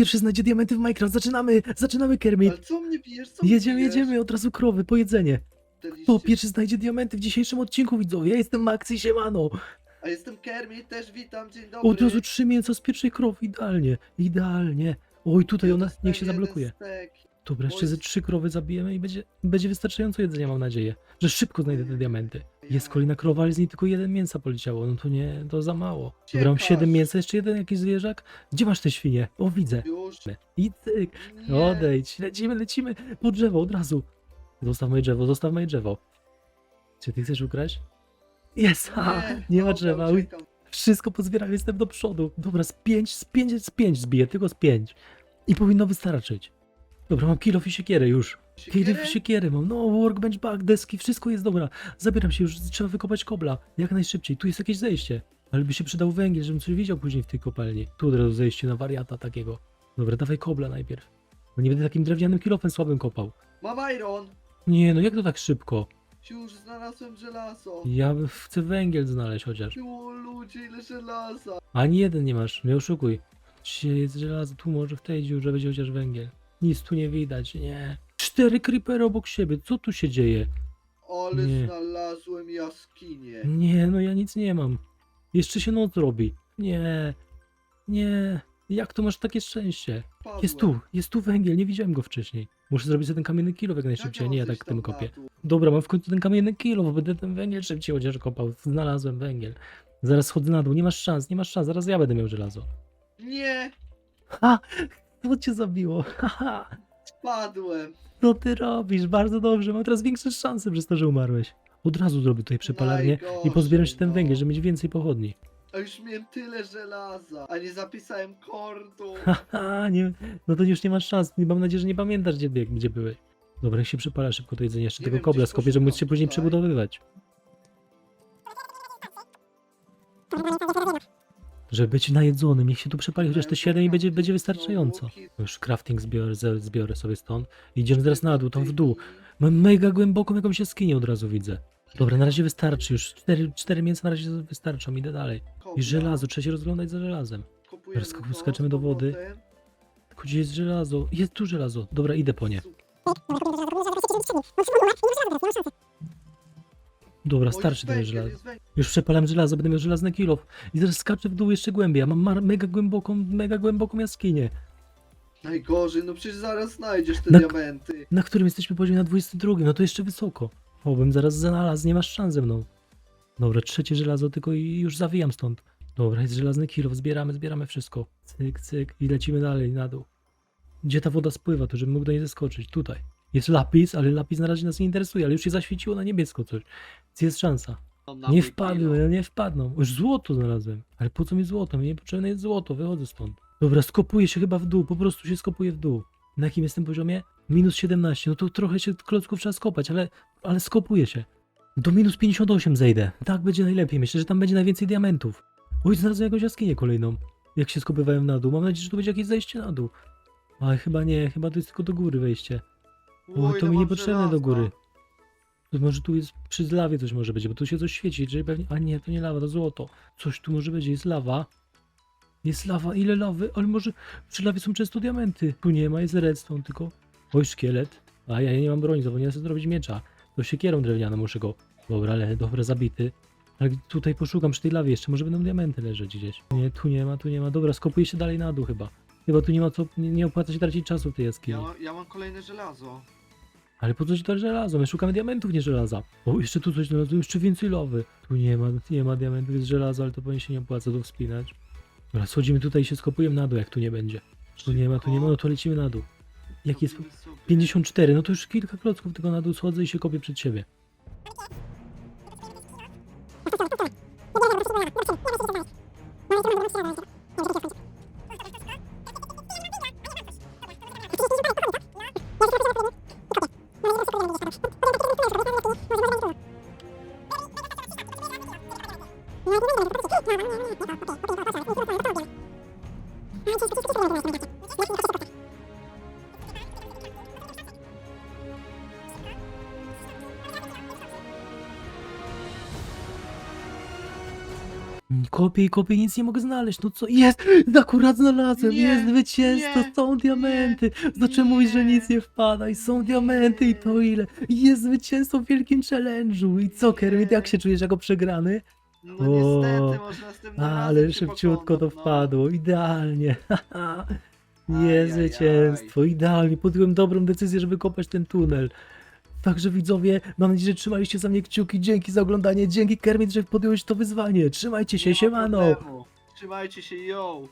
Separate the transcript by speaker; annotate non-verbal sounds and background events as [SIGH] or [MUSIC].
Speaker 1: pierwszy znajdzie diamenty w Minecraft. Zaczynamy, zaczynamy, Kermit.
Speaker 2: Ale co mnie bijesz? Co mnie
Speaker 1: Jedziemy,
Speaker 2: bijesz?
Speaker 1: jedziemy, od razu krowy, po jedzenie. Kto pierwszy znajdzie diamenty w dzisiejszym odcinku, widzowie? Ja jestem Maxi Siemano.
Speaker 2: A jestem Kermit, też witam, dzień dobry.
Speaker 1: Od razu trzy mięsa z pierwszej krowy, idealnie, idealnie. Oj, tutaj
Speaker 2: Ja
Speaker 1: ona, niech się
Speaker 2: jeden
Speaker 1: zablokuje.
Speaker 2: stek.
Speaker 1: Dobra, jeszcze ze trzy krowy zabijemy i będzie, będzie wystarczająco jedzenia, mam nadzieję. Że szybko znajdę te diamenty. Jest kolejna krowa, ale z niej tylko jeden mięsa poleciało. No to nie, to za mało. Mam
Speaker 2: Ciekaż.
Speaker 1: siedem mięsa, jeszcze jeden jakiś zwierzak. Gdzie masz te świnie? O, widzę.
Speaker 2: Już.
Speaker 1: I
Speaker 2: Nie.
Speaker 1: odejdź, lecimy, lecimy. Po drzewo od razu. Zostaw moje drzewo, zostaw moje drzewo. Czy ty chcesz ukraść? Jest, ha, nie ma drzewa. Uj,
Speaker 2: uciekam.
Speaker 1: Wszystko pozbieram, jestem do przodu. Dobra, z pięć, z pięć, z pięć zbiję, tylko z pięć. I powinno wystarczyć. Dobra, mam kilof i siekierę już.
Speaker 2: Siekierę?
Speaker 1: i siekierę mam. No, workbench, bag, deski, wszystko jest dobra. Zabieram się już, trzeba wykopać kobla. Jak najszybciej. Tu jest jakieś zejście. Ale by się przydał węgiel, żebym coś widział później w tej kopalni. Tu od razu zejście na wariata takiego. Dobra, dawaj kobla najpierw. No nie będę takim drewnianym kilofem słabym kopał.
Speaker 2: Mam iron.
Speaker 1: Nie, no jak to tak szybko?
Speaker 2: Już znalazłem żelazo.
Speaker 1: Ja chcę węgiel znaleźć chociaż.
Speaker 2: O ludzie, ile żelaza.
Speaker 1: Ani jeden nie masz, nie oszukuj. Dzisiaj jest żelazo, tu może w tej dziurze będzie chociaż węgiel. Nic tu nie widać, nie. Cztery creepery obok siebie, co tu się dzieje?
Speaker 2: Ale
Speaker 1: Nie.
Speaker 2: znalazłem jaskinię.
Speaker 1: Nie, no ja nic nie mam. Jeszcze się noc robi. Nie, nie. Jak to masz takie szczęście?
Speaker 2: Padłem.
Speaker 1: Jest tu, jest tu węgiel, nie widziałem go wcześniej. Muszę zrobić sobie ten kamienny kilo jak najszybciej,
Speaker 2: Jak
Speaker 1: nie ja tak tym kopię. Dobra, mam w końcu ten kamienny kilo, bo będę ten węgiel szybciej chociaż kopał. Znalazłem węgiel. Zaraz schodzę na dół, nie masz szans, nie masz szans, zaraz ja będę miał żelazo.
Speaker 2: Nie,
Speaker 1: Ha! Co cię zabiło? Haha!
Speaker 2: Spadłem.
Speaker 1: Co ty robisz? Bardzo dobrze, mam teraz większe szanse przez to, że umarłeś. Od razu zrobię tutaj przepalarnię i
Speaker 2: Najgorzej,
Speaker 1: pozbieram się ten
Speaker 2: no.
Speaker 1: węgiel, żeby mieć więcej pochodni.
Speaker 2: A już miałem tyle żelaza, a nie zapisałem kordu.
Speaker 1: Haha, nie, no to już nie masz szans. Mam nadzieję, że nie pamiętasz, gdzie, gdzie byłeś. Dobra, niech się przepala szybko to jedzenie. Jeszcze
Speaker 2: Nie
Speaker 1: tego
Speaker 2: wiem,
Speaker 1: kobla
Speaker 2: gdzieś
Speaker 1: skopię, żeby móc się później
Speaker 2: tutaj.
Speaker 1: przebudowywać. Żeby być najedzonym, niech się tu przepali chociaż te 7 i będzie, będzie wystarczająco. Już crafting zbiorę, zbiorę sobie stąd. Idziemy teraz na dół, tam w dół. Mam mega głęboką jakąś jaskinię od razu widzę. Dobra, na razie wystarczy już. Cztery, cztery mięsa na razie wystarczą, idę dalej. I żelazo, trzeba się rozglądać za żelazem. Teraz skaczemy do wody. Tylko Gdzie jest żelazo? Jest tu żelazo. Dobra, idę po nie. Dobra, starczy
Speaker 2: jest węgiel.
Speaker 1: Już przepalam żelazo, będę miał żelazny kilof. I teraz skaczę w dół jeszcze głębiej. Ja mam mega głęboką, mega głęboką jaskinię.
Speaker 2: Najgorzej, no przecież zaraz znajdziesz te
Speaker 1: Na-
Speaker 2: diamenty.
Speaker 1: Na którym jesteśmy poziomie na 22, no to jeszcze wysoko. O, bym zaraz znalazł, nie masz szans ze mną. Dobra, trzecie żelazo tylko i już zawijam stąd. Dobra, jest żelazny kilof, zbieramy, zbieramy wszystko. Cyk, cyk i lecimy dalej na dół. Gdzie ta woda spływa, to żebym mógł do niej zeskoczyć? Tutaj. Jest lapis, ale lapis na razie nas nie interesuje, ale już się zaświeciło na niebiesko coś. Więc jest szansa.
Speaker 2: No,
Speaker 1: Nie wpadłem, ja nie wpadną. Już złoto znalazłem. Ale po co mi złoto? Mi niepotrzebne jest złoto, wychodzę stąd. Dobra, skopuję się chyba w dół, po prostu się skopuję w dół. Na jakim jestem poziomie? Minus 17, no to trochę się klocków trzeba skopać, ale, ale skopuję się. Do minus 58 zejdę. Tak będzie najlepiej, myślę, że tam będzie najwięcej diamentów. Oj, znalazłem jakąś jaskinię kolejną. Jak się skopywałem na dół. Mam nadzieję, że tu będzie jakieś zejście na dół. Ale chyba nie, chyba to jest tylko do góry wejście. O,
Speaker 2: Oj,
Speaker 1: to mi niepotrzebne do góry. To może tu jest przy lawie coś może być, bo tu się coś świeci, czyli pewnie... A nie, to nie lawa, to złoto. Coś tu może być, jest lawa. Jest lawa, ile lawy? Ale może przy lawie są często diamenty. Tu nie ma, jest redstone tylko. Oj, szkielet. A ja nie mam broni, zapomniałem sobie zrobić miecza. To siekierą drewnianą muszę go... Dobra, ale dobra, zabity. Ale tutaj poszukam przy tej lawie jeszcze, może będą diamenty leżeć gdzieś. Nie, tu nie ma, tu nie ma. Dobra, skopuję się dalej na dół chyba. Chyba tu nie ma co, nie, nie opłaca się tracić czasu w tej jaskini.
Speaker 2: Ja, mam- ja mam kolejne żelazo.
Speaker 1: Ale po coś to żelazo? My szukamy diamentów, nie żelaza. O, jeszcze tu coś znalazłem, jeszcze więcej lawy. Tu nie ma, nie ma diamentów, jest żelazo, ale to pewnie się nie opłaca tu wspinać. Dobra, schodzimy tutaj i się skopujemy na dół, jak tu nie będzie. Tu nie ma, tu nie ma, no to lecimy na dół. Jaki jest? 54, no to już kilka klocków tylko na dół schodzę i się kopię przed siebie. Kopię kopię, nic nie mogę znaleźć. No co? Jest! Akurat znalazłem!
Speaker 2: Nie,
Speaker 1: jest zwycięstwo! są diamenty! Znaczy
Speaker 2: nie.
Speaker 1: że nic nie wpada i są diamenty i to ile? Jest zwycięstwo w wielkim challenge'u! I co, Kermit, jak się czujesz jako przegrany?
Speaker 2: No
Speaker 1: O,
Speaker 2: niestety, może następnym razem
Speaker 1: Ale
Speaker 2: cię
Speaker 1: szybciutko to
Speaker 2: no.
Speaker 1: wpadło, idealnie. [LAUGHS]
Speaker 2: Ajajaj.
Speaker 1: Jest zwycięstwo, idealnie. Podjąłem dobrą decyzję, żeby kopać ten tunel. Także widzowie, mam nadzieję, że trzymaliście za mnie kciuki. Dzięki za oglądanie, dzięki Kermit, że podjąłeś to wyzwanie. Trzymajcie się,
Speaker 2: Nie ma
Speaker 1: siemano!
Speaker 2: problemu. Trzymajcie się, yo!